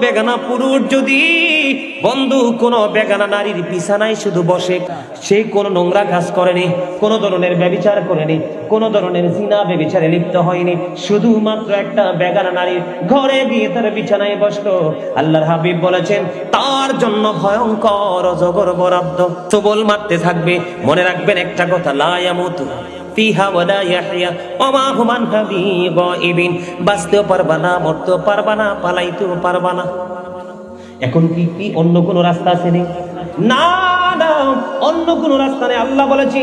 বেগানা পুরুষ যদি, বন্ধু, কোন বেগানা নারীর বিছানায় শুধু বসে, সে কোনো নোংরা কাজ করেনি, কোন ধরনের ব্যবিচার করেনি, কোন ধরনের জিনা ব্যবিচারে লিপ্ত হয়নি, শুধুমাত্র একটা বেগানা নারীর ঘরে গিয়ে তার বিছানায় বসল। আল্লাহর হাবিব বলেছেন, তার জন্য ভয়ঙ্কর, অজগর বরাদ্দ। সবল মারতে থাকবে, মনে রাখবেন একটা কথা লায়ামুতু ফিহা ওয়ালা ইয়াহইয়া হুমান বাঁচতেও পারবা না, মরতেও পারবা না, পালাইতেও পারবা না। এখন কি কি অন্য কোনো রাস্তা আছে নেই না অন্য কোন রাস্তা নেই। আল্লাহ বলেছে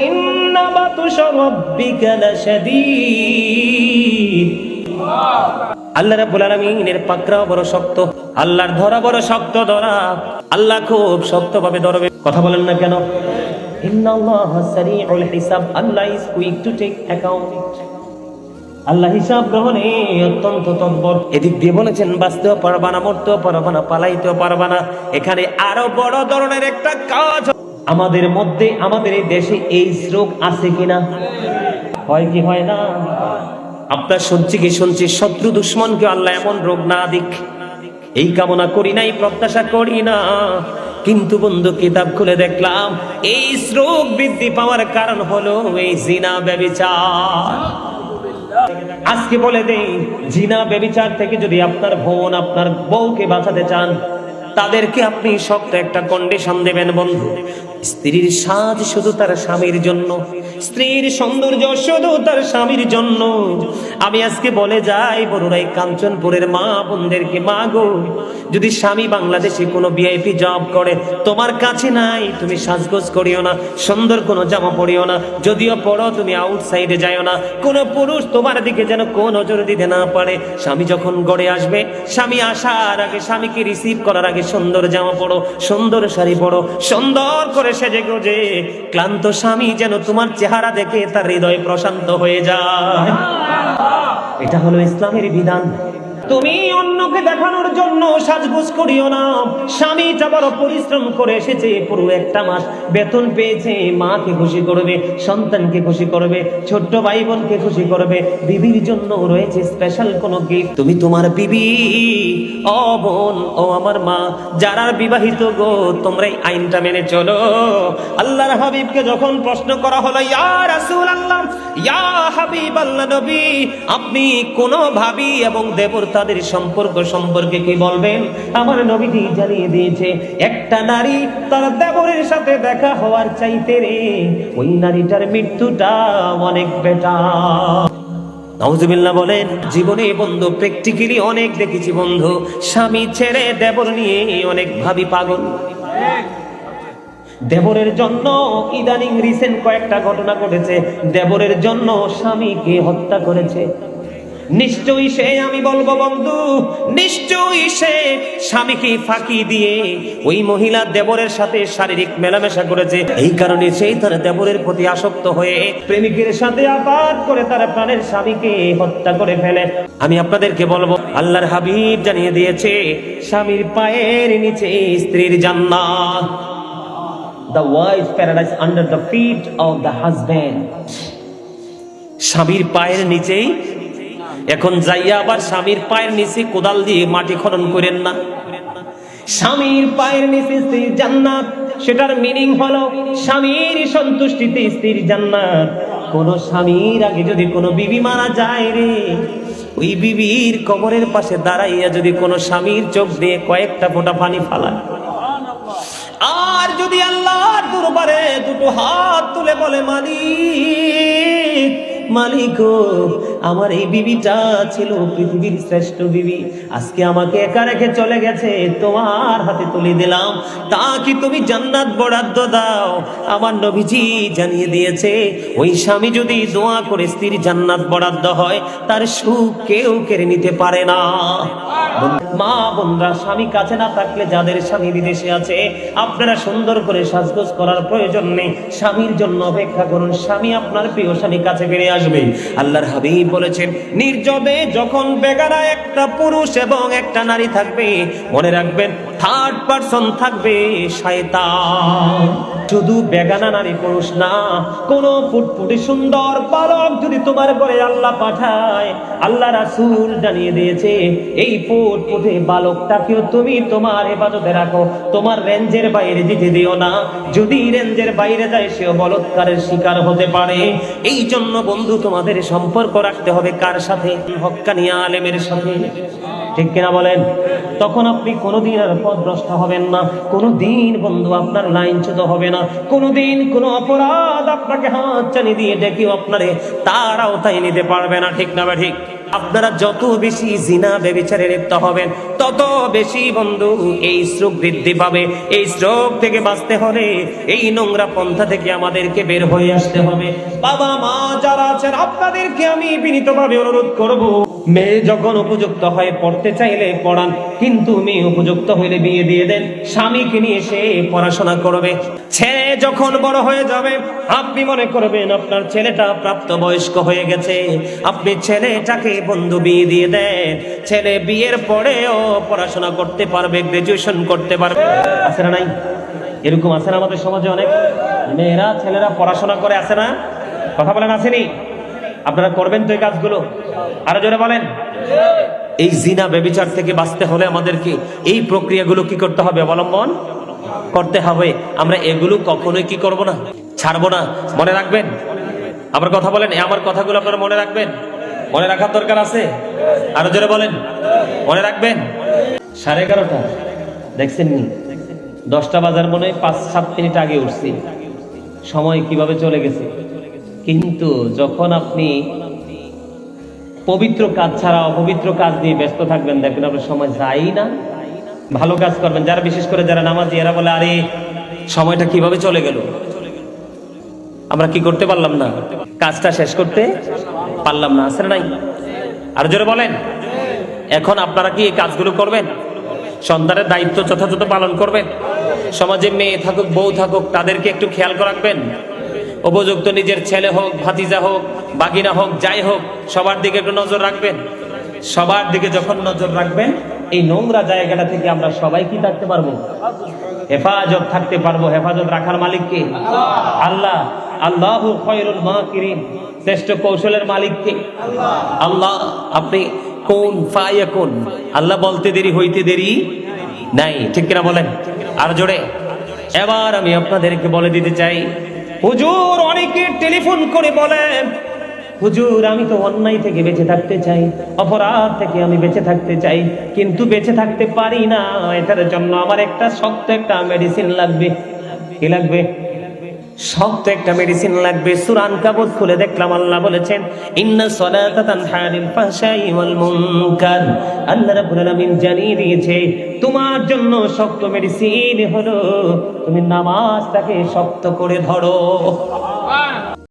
আল্লাহ রাব্বুল আলামিনের পাকড়াও বড় শক্ত, আল্লাহর ধরা বড় শক্ত ধরা। আল্লাহ খুব শক্তভাবে ধরবে। কথা বলেন না কেন? Allah is quick to take account Allah হিসাব গ্রহণে অত্যন্ত তৎপর। এদিক দিয়ে বলেছেন, বাঁচতেও পারবা না, মরতেও পারবা না, পালাইতেও পারবা না। এখানে আরও বড় ধরনের একটা কাজ আমাদের মধ্যে, আমাদের এই দেশে এই রোগ আছে কিনা? হয় কি হয় না? আপনার শুনছি কি শুনছি, শত্রু দুশ্মনকে আল্লাহ এমন রোগ না দিক। এই কামনা করি নাই, প্রত্যাশা করি না। কিন্তু বন্ধু, কিতাব খুলে দেখলাম, এই শ্রোক বৃদ্ধি পাওয়ার কারণ হলো এই জিনা ব্যবিচার। আজকে বলে দেই, জিনা ব্যবচার থেকে যদি আপনার বোন আপনার বউকে বাঁচাতে চান, তাদেরকে আপনি শক্ত একটা কন্ডিশন দেবেন বন্ধু। স্ত্রীর সাজ শুধু তার স্বামীর জন্য, স্ত্রীর সৌন্দর্য শুধু তার স্বামীর জন্য। আমি আজকে বলে যাই, বড়রাই কাঞ্চনপুরের মা বোনদেরকে, মা গো, যদি স্বামী বাংলাদেশে কোনো ভিআইপি জব করে, তোমার কাছে নাই, তুমি সাজগোজ করিও না, সুন্দর কোনো জামা পরিও না, যদিও পড়ো, তুমি আউটসাইডে যাইও না, কোনো পুরুষ তোমার দিকে যেন কোন নজর দিতে না পারে। স্বামী যখন গড়ে আসবে, স্বামী আসার আগে, স্বামীকে রিসিভ করার আগে সুন্দর জামা পড়ো, সুন্দর শাড়ি পড়ো, সুন্দর করে সেজে গোজে ক্লান্ত স্বামী যেন তোমার চেহারা দেখে তার হৃদয় প্রশান্ত হয়ে যায়। এটা হলো ইসলামের বিধান। তুমি অন্যকে দেখানোর জন্য সাজগোজ করিও না। স্বামীটা বড় পরিশ্রম করে এসেছে, পুরো একটা মাস বেতন পেয়েছে, মাকে খুশি করবে, সন্তানকে খুশি করবে, ছোট্ট ভাই বোনকে খুশি করবে। বিবির জন্য রয়েছে স্পেশাল কোনো গিফট তুমি তোমার বিবি, ও বোন, ও আমার মা যারা বিবাহিত গো, তোমরা এই আইনটা মেনে চলো। আল্লাহর হাবিবকে যখন প্রশ্ন করা হলো, ইয়া রাসূল আল্লাহ ইয়া হাবিব আল্লাহ নবী, আপনি কোন ভাবি এবং দেবর তাদের সম্পর্ক সম্পর্কে কি বলবেন? আমার নবীজি জানিয়ে দিয়েছে, একটা নারী তার দেবরের সাথে দেখা হওয়ার চাইতে রে, ওই নারীটার মৃত্যুটা অনেক বেটা বলেন, জীবনে বন্ধু প্র্যাকটিক্যালি অনেক দেখেছি বন্ধু, স্বামী ছেড়ে দেবর নিয়ে অনেক ভাবি পাগল। দেবরের জন্য ইদানিং রিসেন্ট কয়েকটা ঘটনা ঘটেছে, দেবরের জন্য স্বামীকে হত্যা করেছে। নিশ্চয়ই সে, আমি বলব বন্ধু, নিশ্চয়ই সে স্বামীকে ফাঁকি দিয়ে ওই মহিলা দেবরের সাথে শারীরিক মেলামেশা করেছে। এই কারণে সেই তার দেবরের প্রতি আসক্ত হয়ে প্রেমিকের সাথে আপাত করে তার প্রাণের স্বামীকে হত্যা করে ফেলে। আমি আপনাদেরকে বলব, আল্লাহর হাবিব জানিয়ে দিয়েছে, স্বামীর পায়ের নিচে স্ত্রীর জান্নাত। The wife's paradise under the feet of the husband স্বামীর পায়ের নিচেই এখন যাইয়া আবার স্বামীর পায়ের নিচে কোদাল দিয়ে মাটি খনন করেন না। স্বামীর পায়ের নিচে স্ত্রীর জান্নাত, সেটার মিনিং হলো স্বামীর সন্তুষ্টিতে স্ত্রীর জান্নাত। কোন স্বামীর আগে যদি কোনো বিবি মারা যায় রে, ওই বিবির কবরের পাশে দাঁড়াইয়া যদি কোনো স্বামীর চোখ দিয়ে কয়েকটা ফোঁটা পানি ফালায়। আর যদি আল্লাহর দরবারে দুটো হাত তুলে বলে, মালিক মালিক আমার এই বিবিটা ছিল পৃথিবীর শ্রেষ্ঠ বিবি। আজকে আমাকে একা রেখে চলে গেছে, তোমার হাতে তুলে দিলাম। তা কি তুমি জান্নাত বরাদ্দ দাও। আমার নবীজি জানিয়ে দিয়েছে, ওই স্বামী যদি দোয়া করে স্ত্রীর জান্নাত বরাদ্দ হয়, তার সুখ কেউ কেড়ে নিতে পারে না। মা, বোনরা, স্বামী কাছে না থাকলে যাদের স্বামী বিদেশে আছে, আপনারা সুন্দর করে সাজগোজ করার প্রয়োজন নেই। স্বামীর জন্য অপেক্ষা করুন, স্বামী আপনার প্রিয় স্বামী কাছে ফিরে আসবে। আল্লাহর হাবিব বলেছেন নির্জবে যখন বেগারা একটা পুরুষ এবং একটা নারী থাকবে মনে রাখবেন থার্ড পারসন থাকবে শয়তান। শুধু বেগানা নারী পুরুষ না, কোন ফুটফুটি সুন্দর বালক যদি তোমার ঘরে আল্লাহ পাঠায়, আল্লাহ রাসূল জানিয়ে দিয়েছে, এই ফুটফুটে বালকটাকেও তুমি তোমার হেফাজতে রাখো, তোমার রেঞ্জের বাইরে যেতে দিও না। যদি রেঞ্জের বাইরে যায়, সেও বলৎকারের শিকার হতে পারে। এই জন্য বন্ধু, তোমাদের সম্পর্ক রাখতে হবে কার সাথে? হক্কানি আলেমের সাথে। ঠিক কিনা বলেন? তখন আপনি কোনোদিন আর পথভ্রষ্ট হবেন না। কোনোদিন বন্ধু আপনার লাইনচ্যুত হবে না। কোনোদিন কোনো অপরাধ আপনাকে হাত চানি দিয়ে ডেকেও আপনারে তার আওতায় নিতে পারবে না। ঠিক না বা ঠিক? আপনারা যত বেশি জিনা বেবিচারে লিপ্ত হবেন, তত বেশি বন্ধু এই স্ট্রোক বৃদ্ধি পাবে। এই স্ট্রোক থেকে বাঁচতে হলে এই নোংরা পন্থা থেকে আমাদেরকে বের হয়ে আসতে হবে। বাবা মা যারা আছেন, আপনাদেরকে আমি বিনীতভাবে অনুরোধ করব। মেয়ে যখন উপযুক্ত হয়ে পড়তে চাইলে পড়ান, কিন্তু মেয়ে উপযুক্ত হইলে বিয়ে দিয়ে দেন। স্বামীকে নিয়ে সে পড়াশোনা করবে। ছেলে যখন বড় হয়ে যাবে, আপনি মনে করবেন আপনার ছেলেটা প্রাপ্ত বয়স্ক হয়ে গেছে। আপনি ছেলেটাকে বন্ধু বিয়ে দিয়ে দেন। ছেলে বিয়ের পরেও পড়াশোনা করতে পারবে গ্রাজুয়েশন করতে পারবে। আছে না নাই? এরকম আছে না আমাদের সমাজে অনেক? মেয়েরা ছেলেরা পড়াশোনা করে, আছে না? কথা বলেন, আসেনি? আপনারা করবেন তো এই কাজগুলো? আরও জোরে বলেন। এই জিনা বেবিচার থেকে বাঁচতে হলে আমাদেরকে এই প্রক্রিয়াগুলো কি করতে হবে অবলম্বন? করতে হবে। আমরা এগুলো কখনোই কি করব না? ছাড়বো না। মনে রাখবেন? আমার কথা বলেন আমার কথাগুলো আপনারা মনে রাখবেন? মনে রাখার দরকার আছে? আরও জোরে বলেন। মনে রাখবেন? সাড়ে এগারোটা। দেখছেন নি? দশটা বাজার মনে হয় পাঁচ, সাত মিনিট আগে উঠছি। সময় কীভাবে চলে গেছে? কিন্তু যখন আপনি পবিত্র কাজ ছাড়া অপবিত্র কাজ নিয়ে ব্যস্ত থাকবেন, দেখবেন আপনার সময় যাই না। ভালো কাজ করবেন। যারা বিশেষ করে যারা নামাজি, এরা বলে, আরে, সময়টা কীভাবে চলে গেল? আমরা কি করতে পারলাম না? কাজটা শেষ করতে পারলাম না। আসলে নাই? আর জোরে বলেন। এখন আপনারা কি এই কাজগুলো করবেন? সন্তানের দায়িত্ব যথাযথ পালন করবেন? সমাজে মেয়ে থাকুক, বউ থাকুক, তাদেরকে একটু খেয়াল রাখবেন। উপযুক্ত নিজের ছেলে হোক, ভাতিজা হোক, বাগিনা হোক, যাই হোক, সবার দিকে একটু নজর রাখবেন। সবার দিকে যখন নজর রাখবেন, এই নোংরা জায়গাটা থেকে আমরা সবাই কি থাকতে পারব? হেফাজত থাকতে পারব। হেফাজত রাখার মালিককে আল্লাহ। আল্লাহ খয়রুল মাকিরিন। শ্রেষ্ঠ কৌশলের মালিককে আল্লাহ। আপনি কোন ফায়া কোন আল্লাহ বলতে দেরি, হইতে দেরি নাই। ঠিক কিনা বলেন? আর জোরে। এবার আমি আপনাদেরকে বলে দিতে চাই হুজুর অনেকে টেলিফোন করে বলেন হুজুর, আমি তো অন্যায় থেকে বেঁচে থাকতে চাই, অপরাধ থেকে আমি বেঁচে থাকতে চাই, কিন্তু বেঁচে থাকতে পারি না। এটার জন্য আমার একটা শক্ত একটা মেডিসিন লাগবে। কি লাগবে? শক্ত একটা মেডিসিন লাগবে। সুরান কাবুত খুলে দেখলাম, আল্লাহ বলেছেন, ইন্না সলাতা তানহা আনিল ফাহশাই ওয়াল মুনকার। আল্লাহ রাব্বুল আলামিন জানিয়ে দিয়েছে, তোমার জন্য শক্ত মেডিসিন হলো, তুমি নামাজটাকে শক্ত করে ধরো।